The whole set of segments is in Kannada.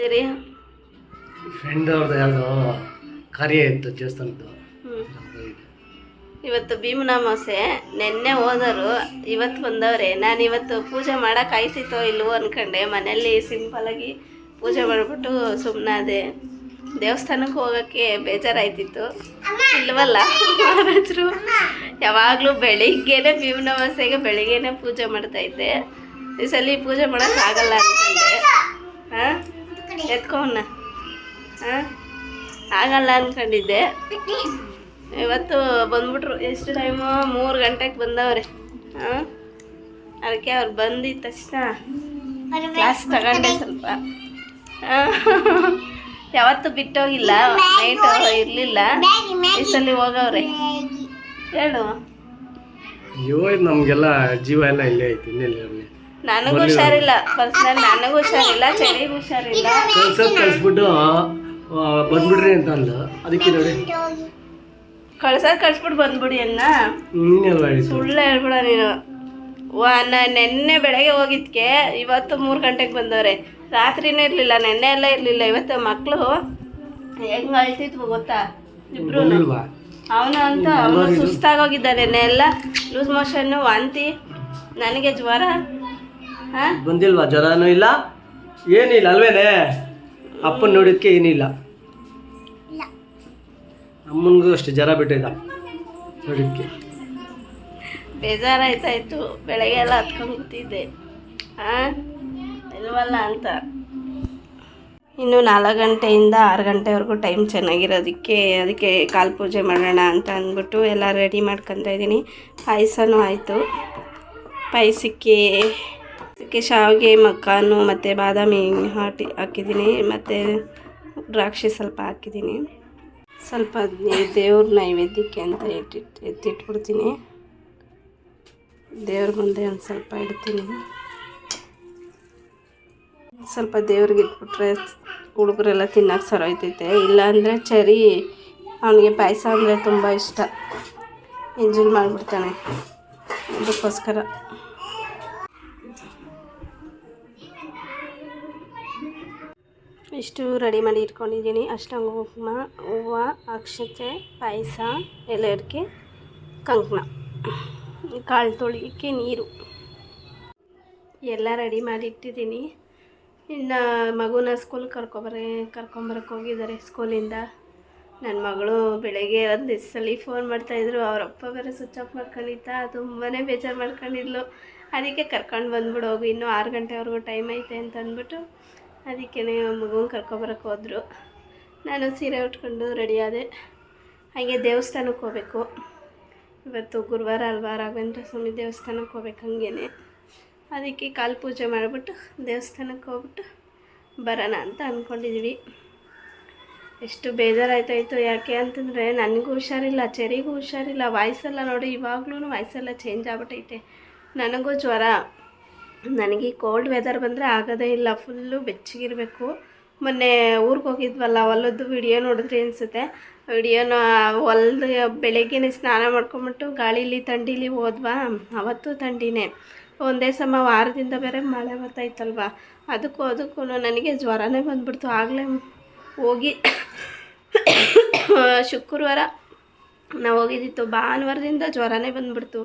ಇದ್ದೀರಿ? ಫ್ರೆಂಡ್ ಅವ್ರದ್ದು ಯಾವುದೋ ಕಾರ್ಯ ಇತ್ತು ದೇವಸ್ಥಾನದ್ದು. ಇವತ್ತು ಭೀಮನಾಮಾಸೆ ನಿನ್ನೆ ಹೋದರು ಇವತ್ತು ಬಂದವ್ರೆ ನಾನು ಇವತ್ತು ಪೂಜೆ ಮಾಡೋಕ್ಕಾಯ್ತಿತ್ತೋ ಇಲ್ವೋ ಅನ್ಕೊಂಡೆ. ಮನೆಯಲ್ಲಿ ಸಿಂಪಲಾಗಿ ಪೂಜೆ ಮಾಡಿಬಿಟ್ಟು ಸುಮ್ಮನಾದೆ ದೇವಸ್ಥಾನಕ್ಕೆ ಹೋಗೋಕ್ಕೆ ಬೇಜಾರಾಯ್ತಿತ್ತು. ಇಲ್ವಲ್ಲ? ಮಹಾರಾಜರು ಯಾವಾಗಲೂ ಬೆಳಿಗ್ಗೆನೆ ಭೀಮನಾಮಾಸೆಗೆ ಬೆಳಿಗ್ಗೆನೆ ಪೂಜೆ ಮಾಡ್ತಾ ಇದ್ದೆ. ಈ ಸಲ ಪೂಜೆ ಮಾಡೋಕ್ಕಾಗಲ್ಲ ಅನ್ಕೊಂಡೆ. ಹಾಂ? ಎತ್ಕೊಂಡ ಹಾಂ? ಆಗಲ್ಲ ಅನ್ಕೊಂಡಿದ್ದೆ. ಇವತ್ತು ಬಂದ್ಬಿಟ್ರು. ಎಷ್ಟು ಟೈಮು ಮೂರು ಗಂಟೆಗೆ ಬಂದವ್ರೆ. ಹಾಂ? ಅದಕ್ಕೆ ಅವ್ರು ಬಂದಿದ್ದ ತಕ್ಷಣ ಕ್ಲಾಸ್ ತಗೊಂಡೆ ಸ್ವಲ್ಪ. ಯಾವತ್ತೂ ಬಿಟ್ಟೋಗಿಲ್ಲ. ನೈಟ್ ಇರಲಿಲ್ಲ. ಈ ಸಲ ಹೋಗವ್ರೆ. ಹೇಳು. ನಮಗೆಲ್ಲ ಜೀವ ಎಲ್ಲ ಇಲ್ಲೇ ಐತಿ, ಇನ್ನೆಲ್ಲಿ ನನಗೂ ಹುಷಾರಿಲ್ಲ. ಪರ್ಸನಲ್ ನನಗೂ ಹುಷಾರಿಲ್ಲ ಚೆನ್ನಾಗಿ ಹುಷಾರಿಲ್ಲ. ಕಳ್ಸೋದು ಕಳಿಸ್ಬಿಟ್ಟು ಬಂದ್ಬಿಡ್ರಿ ಅಂತ ಅಂದ ಅದಕ್ಕೆ ನೋಡಿ. ಕಳ್ಸೋದು ಕಳ್ಸ್ಬಿಟ್ಟು ಬಂದ್ಬಿಡಿ ಅನ್ನ ನೀನೆಲ್ಲ ಹೇಳಿದ್ದು ಸುಳ್ಳು ಹೇಳ್ಬಿಡ ನೀನು. ವಾ ನೆನ್ನೆ ಬೆಳಗ್ಗೆ ಹೋಗಿದ್ಕೆ ಇವತ್ತು ಮೂರು ಗಂಟೆಗೆ ಬಂದವ್ರೆ. ರಾತ್ರಿನೂ ಇರಲಿಲ್ಲ ನೆನ್ನೆ ಎಲ್ಲ ಇರಲಿಲ್ಲ. ಇವತ್ತು ಮಕ್ಕಳು ಹೆಂಗೆ ಅಳ್ತಿದ್ವು ಗೊತ್ತಾ? ಇಬ್ರು ಅವನು ಅಂತ ಅವನು ಸುಸ್ತಾಗೋಗಿದ್ದ ನೆನ್ನೆ ಎಲ್ಲ ಲೂಸ್ ಮೋಷನ್ನು ವಾಂತಿ ನನಗೆ ಜ್ವರ ಬಂದಿಲ್ವಾ? ಜ್ವರನೂ ಇಲ್ಲ ಏನಿಲ್ಲ ಅಲ್ವೇನೆ? ಅಪ್ಪನ ನೋಡಿದ್ಕೆ ಏನಿಲ್ಲ. ಅಮ್ಮನಿಗೂ ಅಷ್ಟೇ ಜ್ವರ ಬಿಟ್ಟಿದ್ದ ನೋಡಿದ್ಕೆ ಬೇಜಾರಾಯ್ತಾಯಿತ್ತು ಬೆಳಗ್ಗೆ ಎಲ್ಲ ಹತ್ಕೊಂಡು ಕೂತಿದ್ದೆ. ಹಾಂ ಇಲ್ವಲ್ಲ ಅಂತ. ಇನ್ನು ನಾಲ್ಕು ಗಂಟೆಯಿಂದ ಆರು ಗಂಟೆವರೆಗೂ ಟೈಮ್ ಚೆನ್ನಾಗಿರೋದಕ್ಕೆ ಅದಕ್ಕೆ ಕಾಲು ಪೂಜೆ ಮಾಡೋಣ ಅಂತ ಅಂದ್ಬಿಟ್ಟು ಎಲ್ಲ ರೆಡಿ ಮಾಡ್ಕೊತಾ ಇದ್ದೀನಿ. ಪಾಯಸನೂ ಆಯಿತು. ಪಾಯಸಕ್ಕೆ ಅದಕ್ಕೆ ಶಾವಿಗೆ, ಮಕ್ಕಾನು ಮತ್ತು ಬಾದಾಮಿ ಹಾಟಿ ಹಾಕಿದ್ದೀನಿ. ಮತ್ತು ದ್ರಾಕ್ಷಿ ಸ್ವಲ್ಪ ಹಾಕಿದ್ದೀನಿ. ಸ್ವಲ್ಪ ದೇವ್ರ ನೈವೇದ್ಯಕ್ಕೆ ಅಂತ ಎತ್ತಿಟ್ಟು ಎತ್ತಿಟ್ಬಿಡ್ತೀನಿ. ದೇವ್ರ ಮುಂದೆ ಒಂದು ಸ್ವಲ್ಪ ಇಡ್ತೀನಿ. ಸ್ವಲ್ಪ ದೇವ್ರಿಗೆ ಇಟ್ಬಿಟ್ರೆ ಹುಡುಗರೆಲ್ಲ ತಿನ್ನಕ್ಕೆ ಸರೋಯ್ತೈತೆ ಇಲ್ಲಾಂದರೆ ಚರಿ, ಅವನಿಗೆ ಪಾಯಸ ಅಂದರೆ ತುಂಬ ಇಷ್ಟ. ಎಂಜಾಯ್ ಮಾಡಿಬಿಡ್ತಾನೆ. ಅದಕ್ಕೋಸ್ಕರ. ಇಷ್ಟು ರೆಡಿ ಮಾಡಿ ಇಟ್ಕೊಂಡಿದ್ದೀನಿ. ಅಷ್ಟಂಗ ಕುಂಕುಮ ಹೂವು, ಅಕ್ಷತೆ, ಪಾಯಸ ಎಲೆಡ್ಕೆ ಕಂಕಣ. ಕಾಳು ತೊಳಿಲಿಕ್ಕೆ ನೀರು. ಎಲ್ಲ ರೆಡಿ ಮಾಡಿ ಇಟ್ಟಿದ್ದೀನಿ. ಇನ್ನು ಮಗುನ ಸ್ಕೂಲ್ ಕರ್ಕೊಬರ ಕರ್ಕೊಂಬರಕ್ಕೆ ಹೋಗಿದ್ದಾರೆ ಸ್ಕೂಲಿಂದ ನನ್ನ ಮಗಳು ಬೆಳಗ್ಗೆ ಒಂದು ಸಲ ಫೋನ್ ಮಾಡ್ತಾಯಿದ್ರು ಅವರಪ್ಪ ಬೇರೆ ಸ್ವಿಚ್ ಆಫ್ ಮಾಡ್ಕೊಂಡಿತ್ತಾ ತುಂಬಾ ಬೇಜಾರು ಮಾಡ್ಕೊಂಡಿದ್ಲು. ಅದಕ್ಕೆ ಕರ್ಕೊಂಡು ಬಂದ್ಬಿಡು ಹೋಗು. ಇನ್ನೂ ಆರು ಗಂಟೆವರೆಗೂ ಟೈಮ್ ಐತೆ ಅಂತ ಅಂದ್ಬಿಟ್ಟು ಅದಕ್ಕೆ ಮಗುನ ಕರ್ಕೊಬರಕ್ಕೆ ಹೋದರು. ನಾನು ಸೀರೆ ಉಟ್ಕೊಂಡು ರೆಡಿಯಾದೆ ಹಾಗೆ ದೇವಸ್ಥಾನಕ್ಕೆ ಹೋಗಬೇಕು. ಇವತ್ತು ಗುರುವಾರ ಅಲ್ವಾ ರಾಘವೇಂದ್ರ ಸ್ವಾಮಿ ದೇವಸ್ಥಾನಕ್ಕೆ ಹೋಗ್ಬೇಕು ಹಂಗೇ ಅದಕ್ಕೆ ಕಾಲು ಪೂಜೆ ಮಾಡಿಬಿಟ್ಟು ದೇವಸ್ಥಾನಕ್ಕೆ ಹೋಗ್ಬಿಟ್ಟು ಬರೋಣ ಅಂತ ಅಂದ್ಕೊಂಡಿದ್ವಿ ಎಷ್ಟು ಬೇಜಾರಾಯ್ತಾಯಿತ್ತು ಯಾಕೆ ಅಂತಂದರೆ ನನಗೂ ಹುಷಾರಿಲ್ಲ, ಚೆರಿಗೂ ಹುಷಾರಿಲ್ಲ. ವಾಯ್ಸೆಲ್ಲ ನೋಡಿ ಇವಾಗ್ಲೂ ವಾಯ್ಸೆಲ್ಲ ಚೇಂಜ್ ಆಗ್ಬಿಟ್ಟೈತೆ ನನಗೂ ಜ್ವರ. ನನಗೆ ಈ ಕೋಲ್ಡ್ ವೆದರ್ ಬಂದರೆ ಆಗೋದೇ ಇಲ್ಲ ಫುಲ್ಲು ಬೆಚ್ಚಗಿರಬೇಕು. ಮೊನ್ನೆ ಊರಿಗೆ ಹೋಗಿದ್ವಲ್ಲ, ಹೊಲದ್ದು ವಿಡಿಯೋ ನೋಡಿದ್ರಿ ಅನಿಸುತ್ತೆ. ವಿಡಿಯೋನ ಹೊಲ್ದು ಬೆಳಗ್ಗೆನೆ ಸ್ನಾನ ಮಾಡ್ಕೊಂಬಿಟ್ಟು ಗಾಳೀಲಿ ಥಂಡಿಲಿ ಹೋದ್ವಾ? ಅವತ್ತು ಥಂಡಿನೇ. ಒಂದೇ ಸಮ ವಾರದಿಂದ ಬೇರೆ ಮಳೆ ಬರ್ತಾಯಿತ್ತಲ್ವ ಅದಕ್ಕೂ ಅದಕ್ಕೂ ನನಗೆ ಜ್ವರನೇ ಬಂದ್ಬಿಡ್ತು. ಆಗಲೇ ಹೋಗಿ ಶುಕ್ರವಾರ ನಾವು ಹೋಗಿದ್ದಿತ್ತು. ಭಾನುವಾರದಿಂದ ಜ್ವರನೇ ಬಂದ್ಬಿಡ್ತು.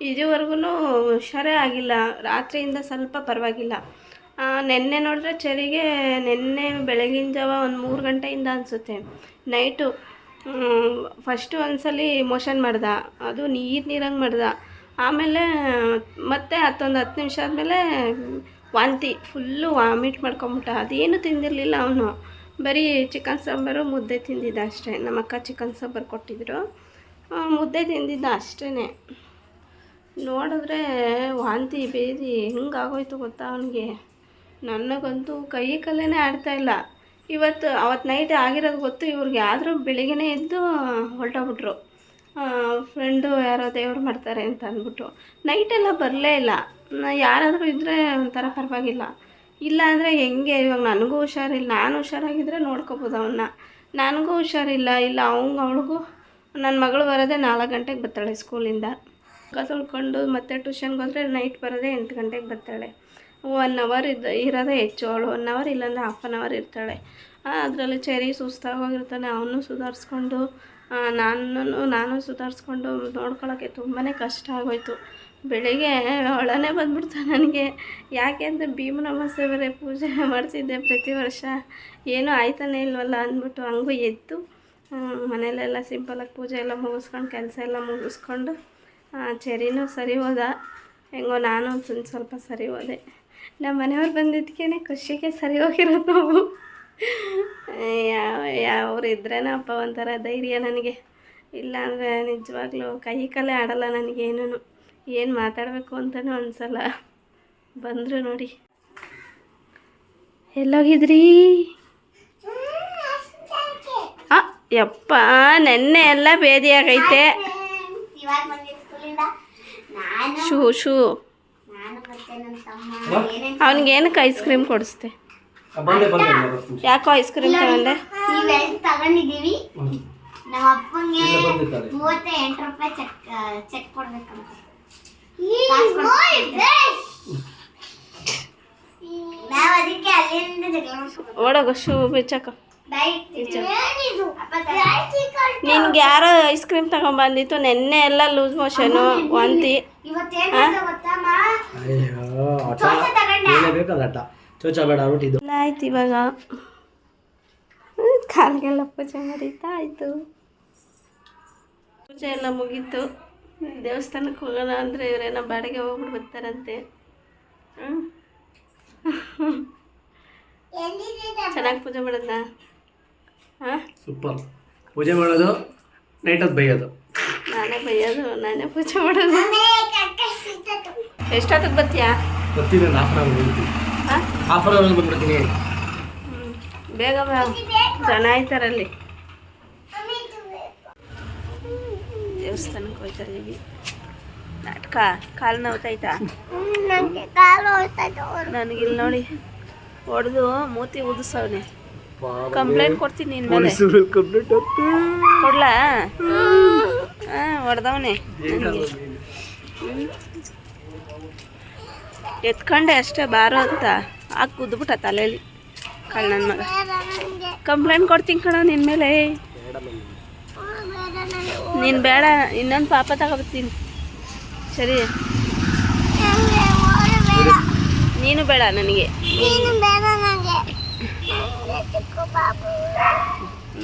ಇದುವರೆಗೂ ಹುಷಾರೇ ಆಗಿಲ್ಲ. ರಾತ್ರಿಯಿಂದ ಸ್ವಲ್ಪ ಪರವಾಗಿಲ್ಲ. ನೆನ್ನೆ ನೋಡಿದ್ರೆ ಚಳಿಗೆ ನೆನ್ನೆ ಬೆಳಗಿನ ಜಾವ ಒಂದು ಮೂರು ಗಂಟೆಯಿಂದ ಅನಿಸುತ್ತೆ. ನೈಟು ಫಸ್ಟು ಒಂದ್ಸಲಿ ಮೋಷನ್ ಮಾಡ್ದ. ಅದು ನೀರು ನೀರಂಗೆ ಮಾಡ್ದ. ಆಮೇಲೆ, ಮತ್ತೆ ಹತ್ತೊಂದು ಹತ್ತು ನಿಮಿಷ ಆದಮೇಲೆ ವಾಂತಿ, ಫುಲ್ಲು ವಾಮಿಟ್ ಮಾಡ್ಕೊಂಬಿಟ್ಟ. ಅದೇನು ತಿಂದಿರಲಿಲ್ಲ ಅವನು. ಬರೀ ಚಿಕನ್ ಸಾಂಬಾರು, ಮುದ್ದೆ ತಿಂದಿದ್ದ ಅಷ್ಟೇ. ನಮ್ಮಕ್ಕ ಚಿಕನ್ ಸಾಂಬಾರು ಕೊಟ್ಟಿದ್ರು. ಮುದ್ದೆ ತಿಂದಿದ್ದ ಅಷ್ಟೇ ನೋಡಿದ್ರೆ ವಾಂತಿ ಬೇದಿ ಹೆಂಗಾಗೋಯ್ತು ಗೊತ್ತಾ ಅವನಿಗೆ? ನನಗಂತೂ ಕೈ ಕಲ್ಲೇ ಆಡ್ತಾ ಇಲ್ಲ. ಇವತ್ತು ಅವತ್ತು ನೈಟ್ ಆಗಿರೋದು ಗೊತ್ತು, ಇವ್ರಿಗೆ ಆದರೂ ಬೆಳಿಗ್ಗೆನೇ ಎದ್ದು ಹೊರಟೋಗ್ಬಿಟ್ರು. ಫ್ರೆಂಡು ಯಾರೋ ದೇವ್ರು ಮಾಡ್ತಾರೆ ಅಂತ ಅಂದ್ಬಿಟ್ಟು. ನೈಟೆಲ್ಲ ಬರಲೇ ಇಲ್ಲ. ಯಾರಾದರೂ ಇದ್ದರೆ ಒಂಥರ ಪರವಾಗಿಲ್ಲ. ಇಲ್ಲ ಅಂದರೆ ಹೆಂಗೆ? ಇವಾಗ ನನಗೂ ಹುಷಾರಿಲ್ಲ ನಾನು ಹುಷಾರಾಗಿದ್ದರೆ ನೋಡ್ಕೋಬೋದು ಅವನ್ನ ನನಗೂ ಹುಷಾರಿಲ್ಲ. ಇಲ್ಲ, ಅವಂಗೆ, ಅವಳಿಗೂ ನನ್ನ ಮಗಳು ಬರೋದೇ ನಾಲ್ಕು ಗಂಟೆಗೆ ಬರ್ತಾಳೆ ಸ್ಕೂಲಿಂದ ಮುಖ ತೊಳ್ಕೊಂಡು ಮತ್ತೆ ಟ್ಯೂಷನ್ಗೆ ಹೋದರೆ ನೈಟ್ ಬರೋದೇ ಎಂಟು ಗಂಟೆಗೆ ಬರ್ತಾಳೆ. ಒನ್ ಅವರ್ ಇದ್ದ ಇರೋದೇ ಹೆಚ್ಚು. ಅವಳು ಒನ್ ಅವರ್ ಇಲ್ಲಾಂದರೆ ಹಾಫ್ ಆನ್ ಅವರ್ ಇರ್ತಾಳೆ. ಅದರಲ್ಲಿ ಚೆರಿ ಸುಸ್ತಾಗೋಗಿರ್ತಾನೆ ಅವನು ಸುಧಾರಿಸ್ಕೊಂಡು ನಾನು ನಾನು ಸುಧಾರಿಸ್ಕೊಂಡು ನೋಡ್ಕೊಳ್ಳೋಕ್ಕೆ ತುಂಬಾ ಕಷ್ಟ ಆಗೋಯ್ತು. ಬೆಳಿಗ್ಗೆ ಒಳನೇ ಬಂದ್ಬಿಡ್ತು ನನಗೆ. ಯಾಕೆ ಅಂದರೆ ಭೀಮನ ಅಮಾವಾಸ್ಯೆ ಬೇರೆ ಪೂಜೆ ಮಾಡ್ತಿದ್ದೆ ಪ್ರತಿ ವರ್ಷ. ಏನೂ ಆಯ್ತಾನೆ ಇಲ್ವಲ್ಲ ಅಂದ್ಬಿಟ್ಟು ಹಂಗೂ ಎದ್ದು ಮನೇಲೆಲ್ಲ ಸಿಂಪಲಾಗಿ ಪೂಜೆ ಎಲ್ಲ ಮುಗಿಸ್ಕೊಂಡು, ಕೆಲಸ ಎಲ್ಲ ಮುಗಿಸ್ಕೊಂಡು ಚೆರಿನೂ ಸರಿ ಹೋದ? ಹೆಂಗೋ, ನಾನು ಒಂದು ಸ್ವಲ್ಪ ಸರಿ ಹೋದೆ. ನಮ್ಮ ಮನೆಯವ್ರು ಬಂದಿದ್ದಕ್ಕೇ ಖುಷಿಗೆ ಸರಿ ಹೋಗಿರೋದು ನಾವು. ಯಾವ, ಯಾವ್ರು ಇದ್ರೇನಪ್ಪ ಒಂಥರ ಧೈರ್ಯ ನನಗೆ. ಇಲ್ಲಾಂದರೆ ನಿಜವಾಗ್ಲೂ ಕೈ ಕಲೆ ಆಡಲ್ಲ ನನಗೇನೂ ಏನು ಮಾತಾಡಬೇಕು ಅಂತಲೂ ಅನ್ಸಲ್ಲ. ಬಂದರು ನೋಡಿ. ಎಲ್ಲೋಗಿದ್ರಿ? ಯಪ್ಪ, ನೆನ್ನೆ ಎಲ್ಲ ಬೇದಿಯಾಗೈತೆ ಇವಾಗ ಬಂದಿದ್ದು ಸ್ಕೂಲಿಂದ ನಾನು ಶೂ ಶೂ. ಅವನಿಗೇನಕ್ಕೆ ಐಸ್ ಕ್ರೀಮ್ ಕೊಡಿಸ್ತೆ. ಯಾಕೋ ಐಸ್ ಕ್ರೀಮ್ ತಗೊಂಡೆ? ತಗೊಂಡಿದ್ದೀವಿ. ತಗೊಂಡಿದೀವಿ ನಮ್ಮ ಅಪ್ಪಂಗೆ ಮೂವತ್ತ ಎಂಟು ರೂಪಾಯಿ ಚೆಕ್ ಚೆಕ್ ಕೊಡ್ಬೇಕಂತ. ನಾವ್ ಅದಕ್ಕೆ ಅಲ್ಲಿಂದ. ಓಡೋಗೋ ಶೂ ತರ- ನಿನ್ಗೆ ಯಾರೋ ಐಸ್ ಕ್ರೀಮ್ ತಗೊಂಬಂದಿತ್ತು ನಿನ್ನೆ ಎಲ್ಲ ಲೂಸ್ ಮೋಷನು ವಾಂತಿ ಆಯ್ತು ಇವಾಗ. ಕಾಲ್ಗೆಲ್ಲ ಪೂಜೆ ಮಾಡಿತಾ ಆಯಿತು. ಪೂಜೆ ಎಲ್ಲ ಮುಗೀತು. ದೇವಸ್ಥಾನಕ್ಕೆ ಹೋಗೋಣ ಅಂದರೆ ಇವರೇನೋ ಬಾಡಿಗೆ ಹೋಗ್ಬಿಟ್ಟು ಬರ್ತಾರಂತೆ. ಹ್ಞೂ ಚೆನ್ನಾಗಿ ಪೂಜೆ ಮಾಡೋದಾ? ಸೂಪರ್. ಪೂಜೆ ಮಾಡೋದು ನೈಟ್ ಅದು ಬೈಯೋದು. ನಾನೇ ಬೈಯೋದು ನಾನೇ ಪೂಜೆ ಮಾಡೋದು. ಎಷ್ಟೊತ್ತಿಗೆ ಬರ್ತೀಯಾ? ಬರ್ತೀನಿ ಹಾಫ್ ಅನ್ ಅವರ್ ಹಾಂ? ಹಾಫ್ ಅವರ್ ಬಂದ್ಬಿಡ್ತೀನಿ ಬೇಗ ಬಾ. ಜನ ಆಯ್ತಾರಲ್ಲಿ. ದೇವಸ್ಥಾನಕ್ಕೆ ಹೋಗ್ತಾರೆ ಇದೀವಿ ನಾಟಕ? ಕಾಲು ನೋವ್ತೈತಾ ನನಗಿಲ್ಲಿ ನೋಡಿ. ಹೊಡೆದು ಮೂತಿ ಉದಿಸವ್ನೆ ಕಂಪ್ಲೇಂಟ್ ಕೊಡ್ತೀನಿ ನಿನ್ನ ಮೇಲೆ. ಕಂಪ್ಲೇಂಟ್ ಕೊಡ್ಲಾ? ಹಾಂ ಹೊಡೆದವನೆ. ಎತ್ಕೊಂಡೆ ಅಷ್ಟೇ ಬಾರೋ ಅಂತ. ಹಾಕಿ ಕುದ್ಬಿಟ್ಟ ತಲೆಯಲ್ಲಿ ಕಳ್ಳ ನನ್ನ ಮಗ. ಕಂಪ್ಲೇಂಟ್ ಕೊಡ್ತೀನಿ ಕಣ ನಿನ್ನ ಮೇಲೆ. ನೀನು ಬೇಡ ಇನ್ನೊಂದು ಪಾಪ ತಗೊಬರ್ತೀನಿ. ಸರಿ. ನೀನು ಬೇಡ ನನಗೆ.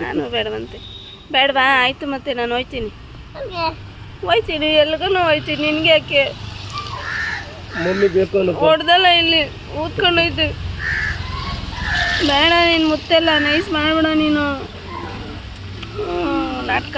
ನಾನು ಬೇಡವಂತೆ. ಬೇಡವಾ? ಆಯಿತು ಮತ್ತೆ ನಾನು ಹೋಯ್ತೀನಿ. ಹೋಯ್ತೀನಿ ಎಲ್ಗೂ ಹೋಯ್ತೀನಿ. ನಿನಗೆ ಯಾಕೆ? ಮಮ್ಮಿ ಬೇಕು ಹೊಡ್ದಲ್ಲ ಇಲ್ಲಿ ಊದ್ಕೊಂಡು ಹೋಯ್ತು ಬೇಡ ನೀನು ಮುತ್ತೆಲ್ಲ ನೈಸ್ ಮಾಡಬೇಡ ನೀನು. ಹ್ಮ್, ನಾಟಕ.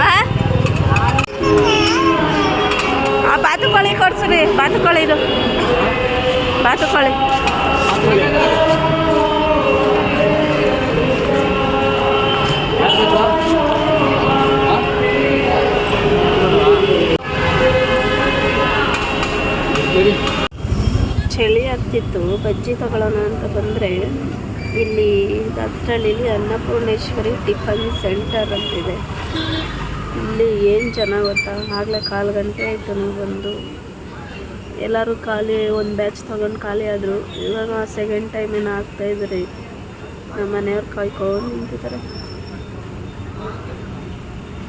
ಆ? ಆ ಬಾತುಕೋಳಿ ಕೊಡ್ಸ್ರಿ ಬಾತುಕೋಳಿ ಇದು ಬಾತುಕೋಳಿ ಬಜ್ಜಿ ತಗೊಳ್ಳೋಣ ಅಂತ ಬಂದರೆ ಇಲ್ಲಿ ದಾಸರಳ್ಳಿಲಿ ಅನ್ನಪೂರ್ಣೇಶ್ವರಿ ಟಿಫನ್ ಸೆಂಟರ್ ಅಂತಿದೆ. ಇಲ್ಲಿ ಏನು ಜನ ಗೊತ್ತಾ? ಆಗಲೇ ಕಾಲು ಗಂಟೆ ಆಯಿತು ನಾವು ಬಂದು ಎಲ್ಲರೂ ಖಾಲಿ, ಒಂದು ಬ್ಯಾಚ್ ತೊಗೊಂಡು ಖಾಲಿ ಆದರು. ಇವಾಗ ಸೆಕೆಂಡ್ ಟೈಮ್ ಏನೋ ಆಗ್ತಾಯಿದ್ರಿ ನಮ್ಮ ಮನೆಯವ್ರು ಕಾಯ್ಕೊಂಡು ನಿಂತಿದ್ದಾರೆ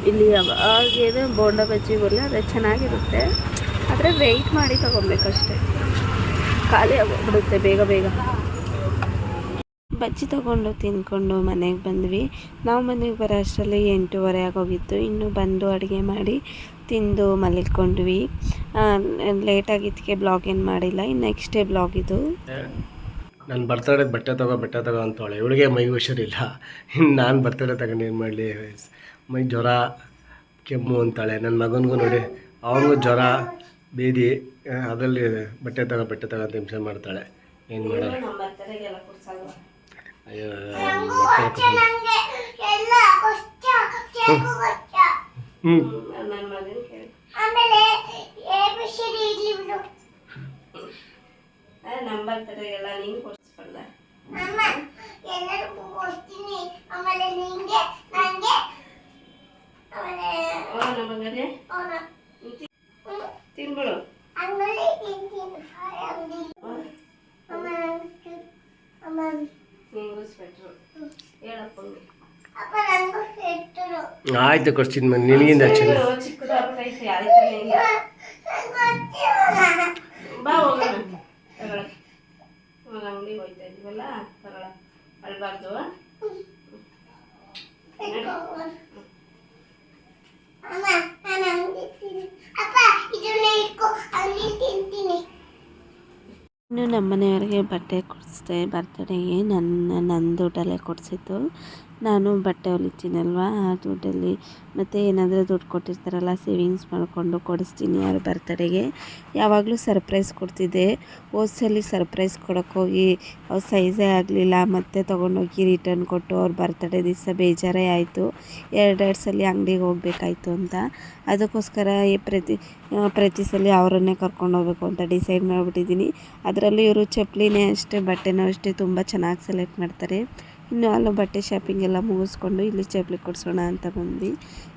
ಇಲ್ಲಿ ಯಾವಾಗೇನು ಬೋಂಡ ಬಜ್ಜಿ ಬರಲಿ ಅದೇ ಚೆನ್ನಾಗಿರುತ್ತೆ. ಆದರೆ ವೆಯ್ಟ್ ಮಾಡಿ ತೊಗೊಬೇಕಷ್ಟೆ. ಖಾಲಿ ಆಗೋಗ್ಬಿಡುತ್ತೆ ಬೇಗ ಬೇಗ. ಬಜ್ಜಿ ತೊಗೊಂಡು ತಿಂದ್ಕೊಂಡು ಮನೆಗೆ ಬಂದ್ವಿ. ನಾವು ಮನೆಗೆ ಬರೋ ಅಷ್ಟರಲ್ಲಿ ಎಂಟೂವರೆ ಆಗೋಗಿತ್ತು. ಇನ್ನು ಬಂದು ಅಡುಗೆ ಮಾಡಿ ತಿಂದು ಮಲ್ಕೊಂಡ್ವಿ. ಲೇಟಾಗಿದ್ದಕ್ಕೆ ಬ್ಲಾಗ್ ಏನು ಮಾಡಿಲ್ಲ. ಇನ್ನು ನೆಕ್ಸ್ಟ್ ಡೇ ಬ್ಲಾಗ್ ಇದು. ನನ್ನ ಬರ್ತಡೇ ಬಟ್ಟೆ ತಗೋ ಬಟ್ಟೆ ತಗೋ ಅಂತವಳೆ ಇವಳಿಗೆ ಮೈ ಹುಷಾರಿಲ್ಲ ಇನ್ನು ನಾನು ಬರ್ತಡೇ ತಗೊಂಡು ಏನು ಮಾಡಲಿ? ಮೈ ಜ್ವರ ಕೆಮ್ಮು ಅಂತಾಳೆ. ನನ್ನ ಮಗನಿಗೂ ನೋಡಿ ಅವನಿಗೂ ಜ್ವರ ಬೇದಿ ಅದರಲ್ಲಿ ಬಟ್ಟೆ ತಗೋ ಬಟ್ಟೆ ತಗೋ ಅಂತ ಹಿಂಸೆ ಮಾಡ್ತಾಳೆ. ಏನು ಕೊಡ್ಸಲ್ವ? ಅಯ್ಯೋ ಹ್ಞೂ ಮಗನ ಕೇಳಿ ಆಮೇಲೆ A B C D idli ಬಿಡು ನಮ್ಮ ಬರ್ತಡೆಗೆಲ್ಲ ನೀನು ಕೊಡಿಸ್ಬಾರ್ದ ಅಮ್ಮ ಎಲ್ಲರಿಗೂ ಕೊಡ್ತೀನಿ ಆಮೇಲೆ ನಿಂಗೆ ನಂಗೆ ಆಮೇಲೆ ನಮ್ಮ ಮಗನೇ ಅವನ ತಿನ್ಬಿಡು ಅಂಗಡಿ ತಿಂತೀನಿ ಸಾರಿ ಅಂಗಡಿ ಅಮ್ಮ ಅಮ್ಮ ನಿಂಗೂ ಸ್ವೆಟ್ರು ಹೇಳಪ್ಪ ಅಪ್ಪ ನಂಗೂ ಸೆಟ್ಟರು ಆಯ್ತು ಕೊಡ್ತೀನಿ ಮನೆ ನಿನಗಿಂದ ಚೆನ್ನಾಗಿ ಚಿಕ್ಕದಾಗೈತೆ ಆಯ್ತಾ ನಿಂಗೆ ಗೊತ್ತಿಲ್ಲ ಬಾ ಹೋಗೋಣ ತಗೊಳ ಇವಾಗ ಅಂಗಡಿಗೆ ಹೋಯ್ತಾ ಇದೀವಲ್ಲ ತಗೊಳ ಅಳ್ಬಾರ್ದು ಅಮ್ಮ ನಾನು ಅಂಗಡಿ ತಿಂತೀನಿ ಅಪ್ಪ ಕೊಡ್ತೀನಿ ಮನೆ ನಿನಗಿಂದ ತಿಂತೀನಿ ಇನ್ನು ನಮ್ಮ ಮನೆಯವ್ರಿಗೆ ಬಟ್ಟೆ ಕೊಡಿಸ್ದೆ ಬರ್ತಡೇಗೆ ನನ್ನ ನಂದು ದುಡ್ಡಲ್ಲೇ ಕೊಡಿಸಿದ್ದು. ನಾನು ಬಟ್ಟೆ ಹೊಲಿತೀನಲ್ವಾ? ಆ ದುಡ್ಡಲ್ಲಿ ಮತ್ತು ಏನಾದರೂ ದುಡ್ಡು ಕೊಟ್ಟಿರ್ತಾರಲ್ಲ, ಸೇವಿಂಗ್ಸ್ ಮಾಡಿಕೊಂಡು ಕೊಡಿಸ್ತೀನಿ ಅವ್ರ ಬರ್ತಡೆಗೆ. ಯಾವಾಗಲೂ ಸರ್ಪ್ರೈಸ್ ಕೊಡ್ತಿದ್ದೆ. ಹೋದ್ಸಲಿ ಸರ್ಪ್ರೈಸ್ ಕೊಡೋಕ್ಕೋಗಿ ಅವ್ರ ಸೈಜೇ ಆಗಲಿಲ್ಲ. ಮತ್ತೆ ತೊಗೊಂಡೋಗಿ ರಿಟರ್ನ್ ಕೊಟ್ಟು ಅವ್ರ ಬರ್ತಡೇ ದಿವಸ ಬೇಜಾರೇ ಆಯಿತು. ಎರಡೆರಡು ಸಲ ಅಂಗಡಿಗೆ ಹೋಗ್ಬೇಕಾಯ್ತು ಅಂತ. ಅದಕ್ಕೋಸ್ಕರ ಪ್ರತಿ ಪ್ರತಿ ಸಲ ಅವರನ್ನೇ ಕರ್ಕೊಂಡು ಹೋಗ್ಬೇಕು ಅಂತ ಡಿಸೈಡ್ ಮಾಡಿಬಿಟ್ಟಿದ್ದೀನಿ. ಅದರಲ್ಲೂ ಇವರು ಚಪ್ಪಲಿನೇ ಅಷ್ಟೇ, ಬಟ್ಟೆನೂ ಅಷ್ಟೇ ತುಂಬ ಚೆನ್ನಾಗಿ ಸೆಲೆಕ್ಟ್ ಮಾಡ್ತಾರೆ. ಇನ್ನು ಅಲ್ಲೂ, ಬಟ್ಟೆ ಶಾಪಿಂಗ್ ಎಲ್ಲ ಮುಗಿಸ್ಕೊಂಡು ಇಲ್ಲಿ ಚಪ್ಪಲಿ ಕೊಡಿಸೋಣ ಅಂತ ಬಂದ್ವಿ.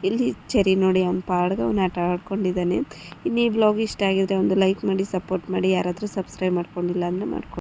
ಇಲ್ಲಿ ಚೆರಿ ನೋಡಿ ಅವ್ನ ಪಾಡ್ಗೆ, ಅವ್ನು ಆಟ ಆಡ್ಕೊಂಡಿದ್ದಾನೆ. ಇನ್ನು ಈ ಬ್ಲಾಗ್ ಇಷ್ಟ ಆಗಿದ್ರೆ ಒಂದು ಲೈಕ್ ಮಾಡಿ ಸಪೋರ್ಟ್ ಮಾಡಿ, ಯಾರಾದರೂ ಸಬ್ಸ್ಕ್ರೈಬ್ ಮಾಡ್ಕೊಂಡಿಲ್ಲ ಅಂದರೆ ಮಾಡ್ಕೊಂಡು